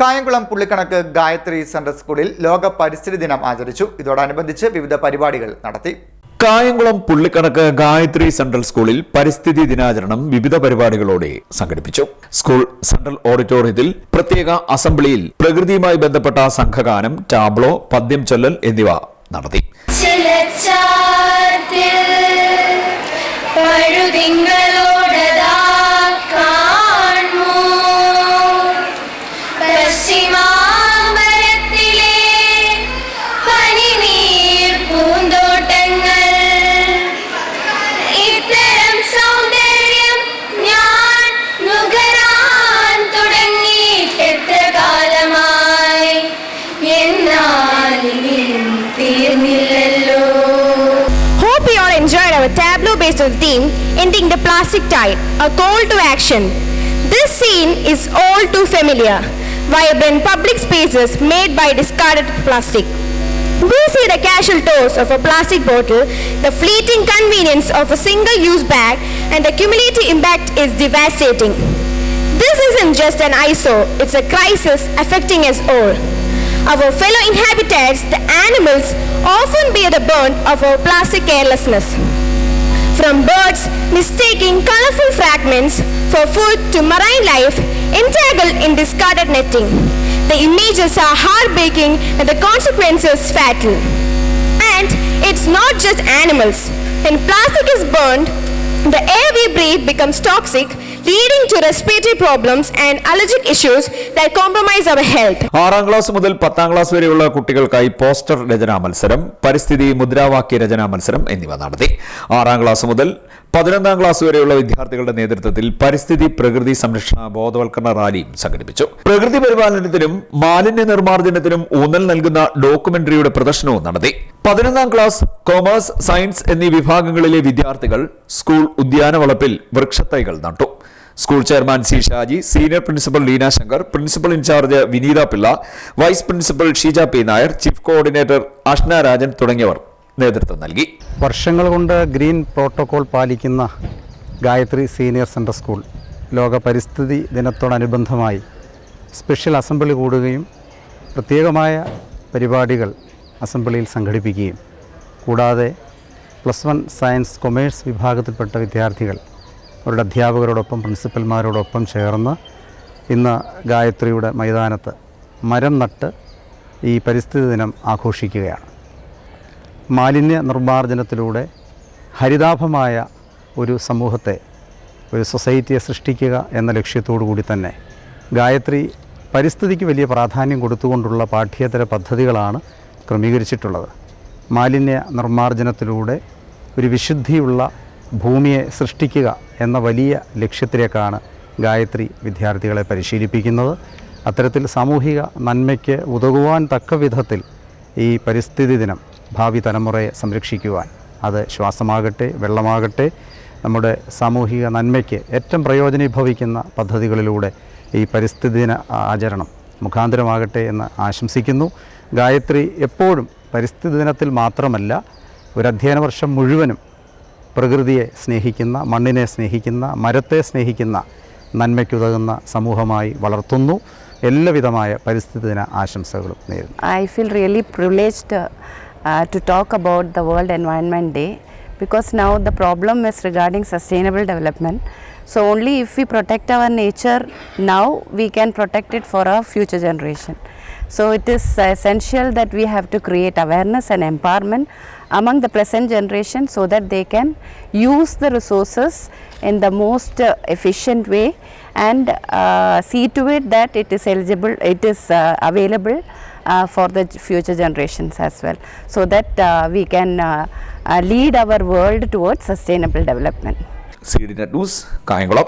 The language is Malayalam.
കായംകുളം പുള്ളിക്കണക്ക് ഗായത്രി സെൻട്രൽ സ്കൂളിൽ ലോക പരിസ്ഥിതി ദിനം ആചരിച്ചു. ഇതോടനുബന്ധിച്ച് വിവിധ പരിപാടികൾ നടത്തി. കായംകുളം പുള്ളിക്കണക്ക് ഗായത്രി സെൻട്രൽ സ്കൂളിൽ പരിസ്ഥിതി ദിനാചരണം വിവിധ പരിപാടികളോടെ സംഘടിപ്പിച്ചു. സ്കൂൾ സെൻട്രൽ ഓഡിറ്റോറിയത്തിൽ പ്രത്യേക അസംബ്ലിയിൽ പ്രകൃതിയുമായി ബന്ധപ്പെട്ട സംഘഗാനം ടാബ്ലോ പദ്യം ചൊല്ലൽ എന്നിവ നടത്തി. ചിലച്ചാർത്തിൽ based on the theme Ending the Plastic Tide, a call to action. This scene is all too familiar. Vibrant public spaces made by discarded plastic. We see the casual toss of a plastic bottle, the fleeting convenience of a single use bag, and the cumulative impact is devastating. This isn't just an eyesore, it's a crisis affecting us all. Our fellow inhabitants, the animals, often bear the burden of our plastic carelessness. From birds mistaking colorful fragments for food to marine life entangled in discarded netting. The images are heartbreaking and the consequences fatal. And it's not just animals. When plastic is burned, the air we breathe becomes toxic, leading to respiratory problems and allergic issues that compromise our health. ആറാം ക്ലാസ് മുതൽ പത്താം ക്ലാസ് വരെയുള്ള കുട്ടികൾക്കായി പോസ്റ്റർ രചനാ മത്സരം പരിസ്ഥിതി മുദ്രാവാക്യ രചനാ മത്സരം എന്നിവ നടത്തി. ആറാം ക്ലാസ് മുതൽ പതിനൊന്നാം ക്ലാസ് വരെയുള്ള വിദ്യാർത്ഥികളുടെ നേതൃത്വത്തിൽ പരിസ്ഥിതി പ്രകൃതി സംരക്ഷണ ബോധവൽക്കരണ റാലിയും സംഘടിപ്പിച്ചു. പ്രകൃതി പരിപാലനത്തിനും മാലിന്യ നിർമ്മാർജനത്തിനും ഊന്നൽ നൽകുന്ന ഡോക്യുമെന്ററിയുടെ പ്രദർശനവും നടത്തി. പതിനൊന്നാം ക്ലാസ് കൊമേഴ്സ് സയൻസ് എന്നീ വിഭാഗങ്ങളിലെ വിദ്യാർത്ഥികൾ സ്കൂൾ ഉദ്യാനവളപ്പിൽ വൃക്ഷത്തൈകൾ നട്ടു. School chairman C Shaji senior principal Leena Shankar principal incharge Vineetha Pillai vice principal Sheeja P Nair chief coordinator Ashna Rajan തുടങ്ങിയവർ നേതൃത്വം നൽകി. വർഷങ്ങൾ കൊണ്ട് ഗ്രീൻ പ്രോട്ടോകോൾ പാലിക്കുന്ന ഗായത്രി സീനിയർ സെൻട്രൽ സ്കൂൾ ലോക പരിസ്ഥിതി ദിനത്തോടനുബന്ധമായി സ്പെഷ്യൽ അസംബ്ലി കൂടുകയും പ്രത്യേകമായ പരിപാടികൾ അസംബ്ലിയിൽ സംഘടിപ്പിക്കുകയും. കൂടാതെ പ്ലസ് വൺ സയൻസ് കൊമേഴ്സ് വിഭാഗത്തിൽപ്പെട്ട വിദ്യാർത്ഥികൾ അവരുടെ അധ്യാപകരോടൊപ്പം പ്രിൻസിപ്പൽമാരോടൊപ്പം ചേർന്ന് ഇന്ന് ഗായത്രിയുടെ മൈതാനത്ത് മരം നട്ട് ഈ പരിസ്ഥിതി ദിനം ആഘോഷിക്കുകയാണ്. മാലിന്യ നിർമ്മാർജനത്തിലൂടെ ഹരിതാഭമായ ഒരു സമൂഹത്തെ ഒരു സൊസൈറ്റിയെ സൃഷ്ടിക്കുക എന്ന ലക്ഷ്യത്തോടു കൂടി തന്നെ ഗായത്രി പരിസ്ഥിതിക്ക് വലിയ പ്രാധാന്യം കൊടുത്തുകൊണ്ടുള്ള പാഠ്യേതര പദ്ധതികളാണ് ക്രമീകരിച്ചിട്ടുള്ളത്. മാലിന്യ നിർമ്മാർജനത്തിലൂടെ ഒരു വിശുദ്ധിയുള്ള ഭൂമിയെ സൃഷ്ടിക്കുക എന്ന വലിയ ലക്ഷ്യത്തിലേക്കാണ് ഗായത്രി വിദ്യാർത്ഥികളെ പരിശീലിപ്പിക്കുന്നത്. അത്തരത്തിൽ സാമൂഹിക നന്മയ്ക്ക് ഉതകുവാൻ തക്ക വിധത്തിൽ ഈ പരിസ്ഥിതി ദിനം ഭാവി തലമുറയെ സംരക്ഷിക്കുവാൻ അത് ശ്വാസമാകട്ടെ വെള്ളമാകട്ടെ നമ്മുടെ സാമൂഹിക നന്മയ്ക്ക് ഏറ്റവും പ്രയോജനീഭവിക്കുന്ന പദ്ധതികളിലൂടെ ഈ പരിസ്ഥിതി ദിന ആചരണം മുഖാന്തരമാകട്ടെ എന്ന് ആശംസിക്കുന്നു. ഗായത്രി എപ്പോഴും പരിസ്ഥിതി ദിനത്തിൽ മാത്രമല്ല ഒരു അധ്യയന വർഷം മുഴുവനും പ്രകൃതിയെ സ്നേഹിക്കുന്ന മണ്ണിനെ സ്നേഹിക്കുന്ന മരത്തെ സ്നേഹിക്കുന്ന നന്മയ്ക്കുതകുന്ന സമൂഹമായി വളർത്തുന്നു എല്ലാവിധമായ പരിസ്ഥിതി ദിന ആശംസകളും നേരുന്നു I feel really privileged to talk about the World Environment Day because now the problem is regarding sustainable development. So, only if we protect our nature now, we can protect it for our future generation. So, it is essential that we have to create awareness and empowerment among the present generation so that they can use the resources in the most uh, efficient way and uh, see to it that it is eligible, it is uh, available uh, for the future generations as well, so that uh, we can uh, uh, lead our world towards sustainable development. C D net news Kayamkulam